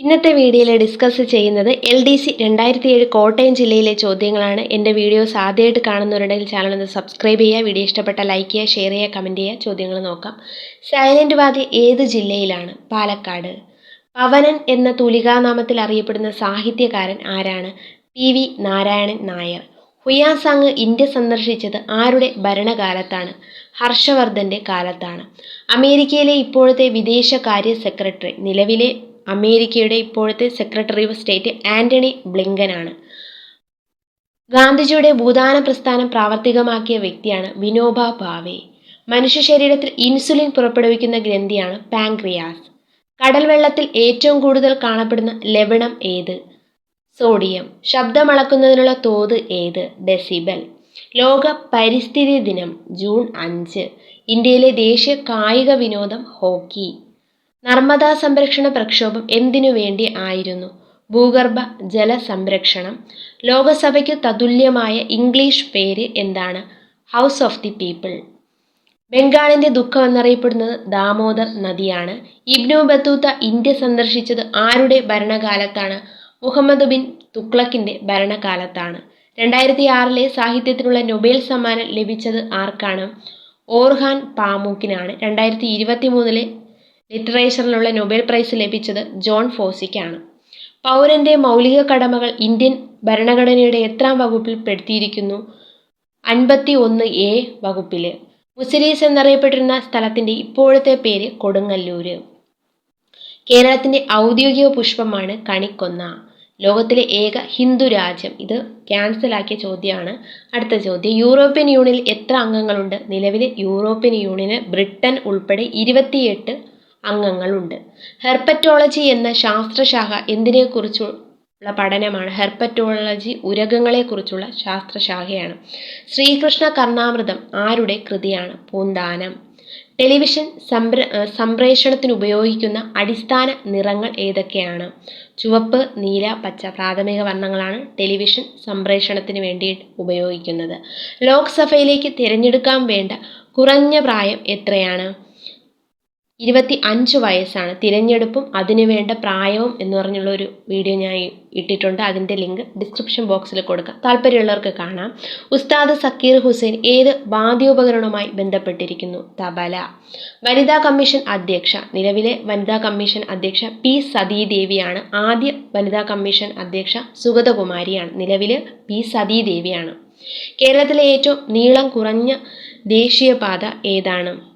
ഇന്നത്തെ വീഡിയോയിൽ ഡിസ്കസ് ചെയ്യുന്നത് എൽ ഡി സി രണ്ടായിരത്തി ഏഴ് കോട്ടയം ജില്ലയിലെ ചോദ്യങ്ങളാണ്. എന്റെ വീഡിയോസ് ആദ്യമായിട്ട് കാണുന്നവരുണ്ടെങ്കിൽ ചാനൽ ഒന്ന് സബ്സ്ക്രൈബ് ചെയ്യുക. വീഡിയോ ഇഷ്ടപ്പെട്ട ലൈക്ക് ചെയ്യുക ഷെയർ ചെയ്യുക കമന്റ് ചെയ്യുക. ചോദ്യങ്ങൾ നോക്കാം. സൈലന്റ് വാദി ഏത് ജില്ലയിലാണ്? പാലക്കാട്. പവനൻ എന്ന തൂലികാനാമത്തിൽ അറിയപ്പെടുന്ന സാഹിത്യകാരൻ ആരാണ്? P V Narayanan Nair. ഹുയാസാങ് India സന്ദർശിച്ചത് ആരുടെ ഭരണകാലത്താണ്? ഹർഷവർദ്ധന്റെ കാലത്താണ്. അമേരിക്കയിലെ ഇപ്പോഴത്തെ വിദേശകാര്യ സെക്രട്ടറി. നിലവിലെ അമേരിക്കയുടെ ഇപ്പോഴത്തെ സെക്രട്ടറി ഓഫ് സ്റ്റേറ്റ് ആന്റണി ബ്ലിങ്കനാണ്. ഗാന്ധിജിയുടെ ഭൂദാന പ്രസ്ഥാനം പ്രാവർത്തികമാക്കിയ വ്യക്തിയാണ് വിനോബ ഭാവെ. മനുഷ്യ ശരീരത്തിൽ ഇൻസുലിൻ പുറപ്പെടുവിക്കുന്ന ഗ്രന്ഥിയാണ് പാങ്ക്രിയാസ് കടൽവെള്ളത്തിൽ ഏറ്റവും കൂടുതൽ കാണപ്പെടുന്ന ലവണം ഏത്? സോഡിയം. ശബ്ദമളക്കുന്നതിനുള്ള തോത് ഏത്? ഡെസിബൽ. ലോക പരിസ്ഥിതി ദിനം ജൂൺ അഞ്ച്. ഇന്ത്യയിലെ ദേശീയ കായിക വിനോദം ഹോക്കി. നർമ്മദാ സംരക്ഷണ പ്രക്ഷോഭം എന്തിനു വേണ്ടി ആയിരുന്നു? ഭൂഗർഭ ജല സംരക്ഷണം ലോകസഭയ്ക്ക് തതുല്യമായ ഇംഗ്ലീഷ് പേര് എന്താണ്? House of the People. ബംഗാളിന്റെ ദുഃഖം എന്നറിയപ്പെടുന്നത് ദാമോദർ നദിയാണ്. ഇബ്നു ബത്തൂത്ത ഇന്ത്യ സന്ദർശിച്ചത് ആരുടെ ഭരണകാലത്താണ്? മുഹമ്മദ് ബിൻ തുക്ലക്കിന്റെ ഭരണകാലത്താണ്. രണ്ടായിരത്തി ആറിലെ സാഹിത്യത്തിനുള്ള നൊബേൽ സമ്മാനം ലഭിച്ചത് ആർക്കാണ്? ഓർഹാൻ പാമൂക്കിനാണ്. രണ്ടായിരത്തി ഇരുപത്തി മൂന്നിലെ ലിറ്ററേച്ചറിലുള്ള നൊബേൽ പ്രൈസ് ലഭിച്ചത് ജോൺ ഫോസിക്കാണ്. പൗരന്റെ മൗലിക കടമകൾ ഇന്ത്യൻ ഭരണഘടനയുടെ എത്രാം വകുപ്പിൽ പെടുത്തിയിരിക്കുന്നു? അൻപത്തി ഒന്ന് എ വകുപ്പിൽ മുസിരീസ് എന്നറിയപ്പെട്ടിരുന്ന സ്ഥലത്തിന്റെ ഇപ്പോഴത്തെ പേര് കൊടുങ്ങല്ലൂര്. കേരളത്തിന്റെ ഔദ്യോഗിക പുഷ്പമാണ് കണിക്കൊന്ന. ലോകത്തിലെ ഏക ഹിന്ദു രാജ്യം. ഇത് ക്യാൻസലാക്കിയ ചോദ്യമാണ്. അടുത്ത ചോദ്യം. യൂറോപ്യൻ യൂണിയനിൽ എത്ര അംഗങ്ങളുണ്ട്? നിലവിൽ യൂറോപ്യൻ യൂണിയന് ബ്രിട്ടൻ ഉൾപ്പെടെ ഇരുപത്തിയെട്ട് അംഗങ്ങളുണ്ട്. ഹെർപ്പറ്റോളജി എന്ന ശാസ്ത്രശാഖ എന്തിനെക്കുറിച്ചുള്ള പഠനമാണ്? ഹെർപ്പറ്റോളജി ഉരകങ്ങളെക്കുറിച്ചുള്ള ശാസ്ത്രശാഖയാണ്. ശ്രീകൃഷ്ണ കർണാമൃതം ആരുടെ കൃതിയാണ്? പൂന്താനം. ടെലിവിഷൻ സംപ്ര സംപ്രേഷണത്തിന് ഉപയോഗിക്കുന്ന അടിസ്ഥാന നിറങ്ങൾ ഏതൊക്കെയാണ്? ചുവപ്പ് നീല പച്ച പ്രാഥമിക വർണങ്ങളാണ് ടെലിവിഷൻ സംപ്രേഷണത്തിന് വേണ്ടി ഉപയോഗിക്കുന്നത്. ലോക്സഭയിലേക്ക് തിരഞ്ഞെടുക്കാൻ വേണ്ട കുറഞ്ഞ പ്രായം എത്രയാണ്? ഇരുപത്തി അഞ്ച് വയസ്സാണ്. തിരഞ്ഞെടുപ്പും അതിനുവേണ്ട പ്രായവും എന്ന് പറഞ്ഞുള്ള ഒരു വീഡിയോ ഞാൻ ഇട്ടിട്ടുണ്ട്. അതിന്റെ ലിങ്ക് ഡിസ്ക്രിപ്ഷൻ ബോക്സിൽ കൊടുക്കാം. താല്പര്യമുള്ളവർക്ക് കാണാം. ഉസ്താദ് സക്കീർ ഹുസൈൻ ഏത് വാദ്യോപകരണവുമായി ബന്ധപ്പെട്ടിരിക്കുന്നു? തബല. വനിതാ കമ്മീഷൻ അധ്യക്ഷ. നിലവിലെ വനിതാ കമ്മീഷൻ അധ്യക്ഷ പി സതീദേവിയാണ്. ആദ്യ വനിതാ കമ്മീഷൻ അധ്യക്ഷ സുഗതകുമാരിയാണ്. നിലവിൽ പി സതീദേവിയാണ്. കേരളത്തിലെ ഏറ്റവും നീളം കുറഞ്ഞ ദേശീയപാത ഏതാണ്?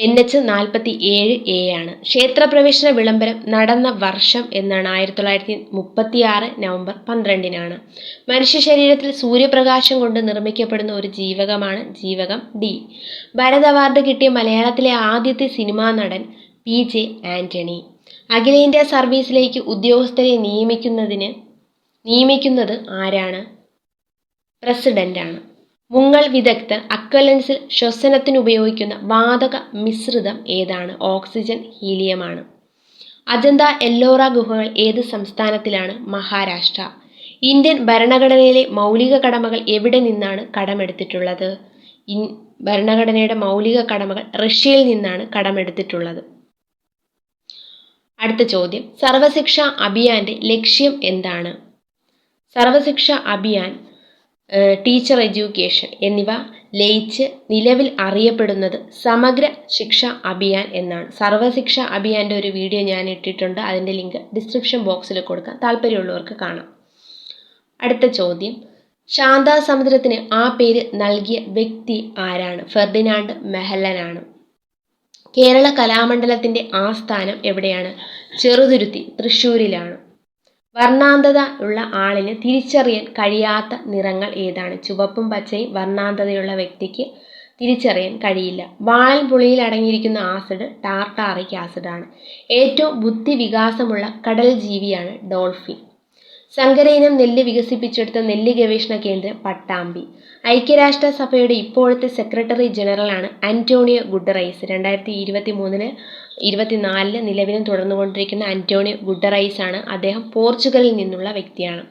എൻ എച്ച് നാൽപ്പത്തി ഏഴ് എ ആണ്. ക്ഷേത്രപ്രവേശന വിളംബരം നടന്ന വർഷം എന്നാണ്. ആയിരത്തി തൊള്ളായിരത്തി മുപ്പത്തി ആറ് നവംബർ പന്ത്രണ്ടിനാണ്. മനുഷ്യ ശരീരത്തിൽ സൂര്യപ്രകാശം കൊണ്ട് നിർമ്മിക്കപ്പെടുന്ന ഒരു ജീവകമാണ് ജീവകം ഡി ഭരത് അവാർഡ് കിട്ടിയ മലയാളത്തിലെ ആദ്യത്തെ സിനിമാ നടൻ പി ജെ ആന്റണി. അഖിലേന്ത്യാ സർവീസിലേക്ക് ഉദ്യോഗസ്ഥരെ നിയമിക്കുന്നതിന് നിയമിക്കുന്നത് ആരാണ്? പ്രസിഡന്റാണ്. മുങ്ങൽ വിദഗ്ധർ അക്വലൻസിൽ ശ്വസനത്തിന് ഉപയോഗിക്കുന്ന വാതക മിശ്രിതം ഏതാണ്? ഓക്സിജൻ ഹീലിയമാണ് അജന്ത എല്ലോറ ഗുഹകൾ ഏത് സംസ്ഥാനത്തിലാണ്? മഹാരാഷ്ട്ര. ഇന്ത്യൻ ഭരണഘടനയിലെ മൗലിക കടമകൾ എവിടെ നിന്നാണ് കടമെടുത്തിട്ടുള്ളത്? ഇൻ ഭരണഘടനയുടെ മൗലിക കടമകൾ റഷ്യയിൽ നിന്നാണ് കടമെടുത്തിട്ടുള്ളത്. അടുത്ത ചോദ്യം. സർവശിക്ഷ അഭിയാന്റെ ലക്ഷ്യം എന്താണ്? സർവശിക്ഷ അഭിയാൻ ടീച്ചർ എഡ്യൂക്കേഷൻ എന്നിവ ലയിച്ച് നിലവിൽ അറിയപ്പെടുന്നത് സമഗ്ര ശിക്ഷ അഭിയാൻ എന്നാണ്. സർവശിക്ഷ അഭിയാന്റെ ഒരു വീഡിയോ ഞാൻ ഇട്ടിട്ടുണ്ട്. അതിന്റെ ലിങ്ക് ഡിസ്ക്രിപ്ഷൻ ബോക്സിൽ കൊടുക്കാം. താല്പര്യമുള്ളവർക്ക് കാണാം. അടുത്ത ചോദ്യം. ശാന്താ സമുദ്രത്തിന് ആ പേര് നൽകിയ വ്യക്തി ആരാണ്? ഫെർദിനാണ്ട് മെഹല്ലനാണ് കേരള കലാമണ്ഡലത്തിന്റെ ആസ്ഥാനം എവിടെയാണ്? ചെറുതുരുത്തി തൃശ്ശൂരിലാണ്. വർണാന്തത ഉള്ള ആളിന് തിരിച്ചറിയാൻ കഴിയാത്ത നിറങ്ങൾ ഏതാണ്? ചുവപ്പും പച്ചയും വർണാന്തതയുള്ള വ്യക്തിക്ക് തിരിച്ചറിയാൻ കഴിയില്ല. വാളൻ പുളിയിൽ അടങ്ങിയിരിക്കുന്ന ആസിഡ് ടാർട്ടാറിക് ആസിഡാണ്. ഏറ്റവും ബുദ്ധി വികാസമുള്ള കടൽ ജീവിയാണ് ഡോൾഫിൻ. സങ്കരയിനം നെല്ല് വികസിപ്പിച്ചെടുത്ത നെല്ല് ഗവേഷണ കേന്ദ്രം പട്ടാമ്പി. ഐക്യരാഷ്ട്ര സഭയുടെ ഇപ്പോഴത്തെ സെക്രട്ടറി ജനറലാണ് അന്റോണിയോ ഗുഡറൈസ് രണ്ടായിരത്തി ഇരുപത്തി മൂന്നിൽ ഇരുപത്തിനാലിൽ നിലവിലും തുടർന്നുകൊണ്ടിരിക്കുന്ന അന്റോണിയോ ഗുഡറൈസ് ആണ് അദ്ദേഹം പോർച്ചുഗലിൽ നിന്നുള്ള വ്യക്തിയാണ്.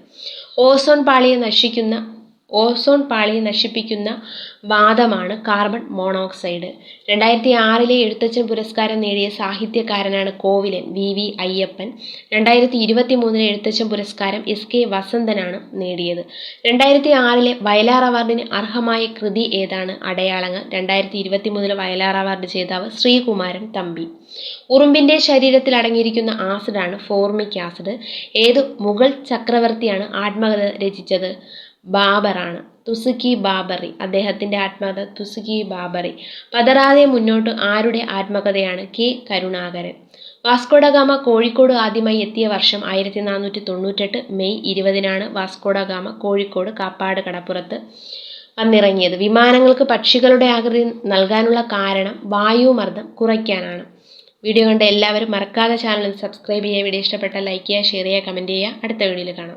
ഓസോൺ പാളിയെ നശിക്കുന്ന ഓസോൺ പാളിയെ നശിപ്പിക്കുന്ന വാതമാണ് കാർബൺ മോണോക്സൈഡ്. രണ്ടായിരത്തി ആറിലെ എഴുത്തച്ഛൻ പുരസ്കാരം നേടിയ സാഹിത്യകാരനാണ് കോവിലൻ വി വി അയ്യപ്പൻ. രണ്ടായിരത്തി ഇരുപത്തി മൂന്നിലെ എഴുത്തച്ഛൻ പുരസ്കാരം എസ് കെ വസന്തനാണ് നേടിയത്. രണ്ടായിരത്തി ആറിലെ വയലാർ അവാർഡിന് അർഹമായ കൃതി ഏതാണ്? അടയാളങ്ങൾ. രണ്ടായിരത്തി ഇരുപത്തി മൂന്നിലെ വയലാർ അവാർഡ് ജേതാവ് ശ്രീകുമാരൻ തമ്പി. ഉറുമ്പിന്റെ ശരീരത്തിൽ അടങ്ങിയിരിക്കുന്ന ആസിഡാണ് ഫോർമിക് ആസിഡ്. ഏത് മുഗൾ ചക്രവർത്തിയാണ് ആത്മകഥ രചിച്ചത്? ബാബറാണ്. തുസുക്കി ബാബറി. അദ്ദേഹത്തിന്റെ ആത്മകഥ തുസുക്കി ബാബറി. പതറാതെ മുന്നോട്ട് ആരുടെ ആത്മകഥയാണ് K. Karunakaran. Vasco da Gama Kozhikode ആദ്യമായി എത്തിയ വർഷം ആയിരത്തി നാനൂറ്റി തൊണ്ണൂറ്റെട്ട് May ഇരുപതിനാണ് Vasco da Gama Kozhikode Kappad കടപ്പുറത്ത് വന്നിറങ്ങിയത്. വിമാനങ്ങൾക്ക് പക്ഷികളുടെ ആകൃതി നൽകാനുള്ള കാരണം വായുമർദ്ദം കുറയ്ക്കാനാണ്. വീഡിയോ കണ്ട എല്ലാവരും മറക്കാതെ ചാനൽ സബ്സ്ക്രൈബ് ചെയ്യുക. വീഡിയോ ഇഷ്ടപ്പെട്ടാൽ ലൈക്ക് ചെയ്യുക ഷെയർ ചെയ്യുക കമന്റ് ചെയ്യുക. അടുത്ത വീഡിയോയിൽ കാണാം.